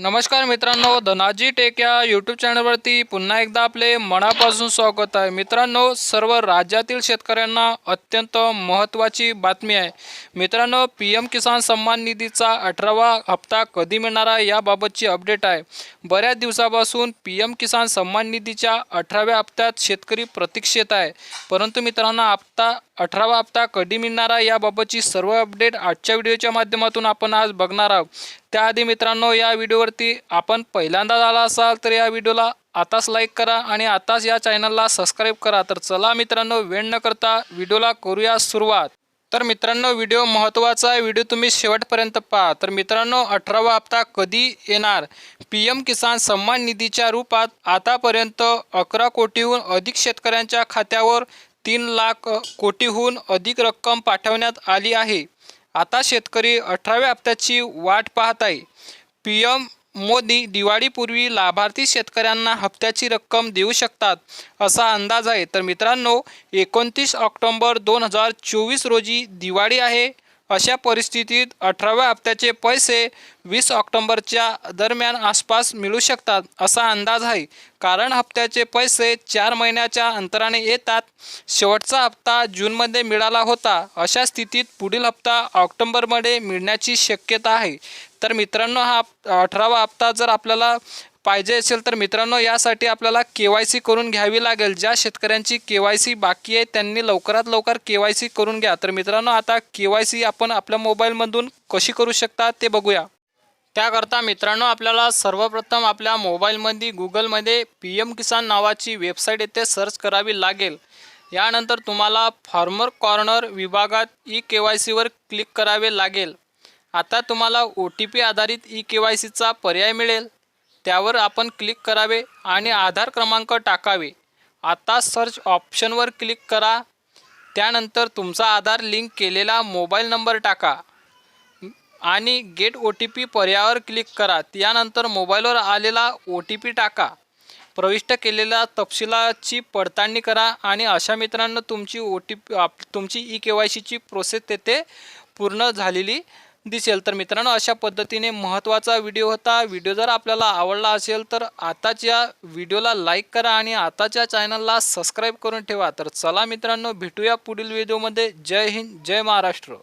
नमस्कार मित्रांनो धनाजी टेक या यूट्यूब चॅनलवरती पुन्हा एकदा आपले मनापासून स्वागत आहे. मित्रांनो सर्व राज्यातील शेतकऱ्यांना अत्यंत महत्त्वाची बातमी आहे. मित्रांनो पी एम किसान सन्मान निधीचा अठरावा हप्ता कधी मिळणार आहे याबाबतची अपडेट आहे. बऱ्याच दिवसापासून पी एम किसान सन्मान निधीच्या अठराव्या हप्त्यात शेतकरी प्रतीक्षेत आहे. परंतु मित्रांनो हप्ता अठरावा हप्ता कधी मिळणार आहे याबाबतची सर्व अपडेट आजच्या व्हिडिओच्या माध्यमातून आपण आज बघणार आहोत. त्याआधी मित्रांनो या व्हिडिओवरती आपण पहिल्यांदा झाला असाल तर या व्हिडिओला आताच लाईक करा आणि आताच या चॅनलला सबस्क्राईब करा. तर चला मित्रांनो वेळ न करता व्हिडिओला करूया सुरुवात. तर मित्रांनो व्हिडिओ महत्त्वाचा आहे. व्हिडिओ तुम्ही शेवटपर्यंत पहा. तर मित्रांनो अठरावा हप्ता कधी येणार? पी एम किसान सन्मान निधीच्या रूपात आतापर्यंत अकरा कोटीहून अधिक शेतकऱ्यांच्या खात्यावर तीन लाख कोटीहून अधिक रक्कम पाठवण्यात आली आहे. आता शेतकरी अठराव्या हप्त्याची वाट पाहत आहे पी एम मोदी दिवाळीपूर्वी लाभार्थी शेतकऱ्यांना हप्त्याची रक्कम देऊ शकतात असा अंदाज आहे. तर मित्रांनो एकोणतीस ऑक्टोंबर दोन हजार चोवीस रोजी दिवाळी आहे. अशा परिस्थितीत अठराव्या हप्त्याचे पैसे वीस ऑक्टोंबरच्या दरम्यान आसपास मिळू शकतात असा अंदाज आहे. कारण हप्त्याचे पैसे चार महिन्याच्या अंतराने येतात. शेवटचा हप्ता जूनमध्ये मिळाला होता. अशा स्थितीत पुढील हप्ता ऑक्टोंबरमध्ये मिळण्याची शक्यता आहे. तर मित्रांनो हा अठरावा हप्ता जर आपल्याला पाहिजे असेल तर मित्रांनो यासाठी आपल्याला के वाय सी करून घ्यावी लागेल. ज्या शेतकऱ्यांची के वाय सी बाकी आहे त्यांनी लवकरात लवकर के वाय सी करून घ्या. तर मित्रांनो आता के वाय सी आपण आपल्या मोबाईलमधून कशी करू शकता ते बघूया. त्याकरता मित्रांनो आपल्याला सर्वप्रथम आपल्या मोबाईलमध्ये गुगलमध्ये पी एम किसान नावाची वेबसाईट येथे सर्च करावी लागेल. यानंतर तुम्हाला फार्मर कॉर्नर विभागात ई के वाय सीवर क्लिक करावे लागेल. आता तुम्हाला ओ टी पी आधारित ई के वाय सीचा पर्याय मिळेल. त्यावर आपण क्लिक करावे आणि आधार क्रमांक टाकावे. आता सर्च ऑप्शनवर क्लिक करा. त्यानंतर तुमचा आधार लिंक केलेला मोबाईल नंबर टाका. आणि गेट ओ टी पी पर्यायावर क्लिक करा. त्यानंतर मोबाईलवर आलेला ओ टी पी टाका. प्रविष्ट केलेल्या तपशिलाची पडताळणी करा आणि अशा मित्रांनो तुमची ओ टी पी तुमची ई के वाय सीची प्रोसेस तेथे पूर्ण झालेली दिसेल. तर मित्रांनो अशा पद्धतीने महत्त्वाचा व्हिडिओ होता. व्हिडिओ जर आपल्याला आवडला असेल तर आताच या व्हिडिओला लाईक करा आणि आताच्या चॅनलला सबस्क्राईब करून ठेवा. तर चला मित्रांनो भेटूया पुढील व्हिडिओमध्ये. जय हिंद जय महाराष्ट्र.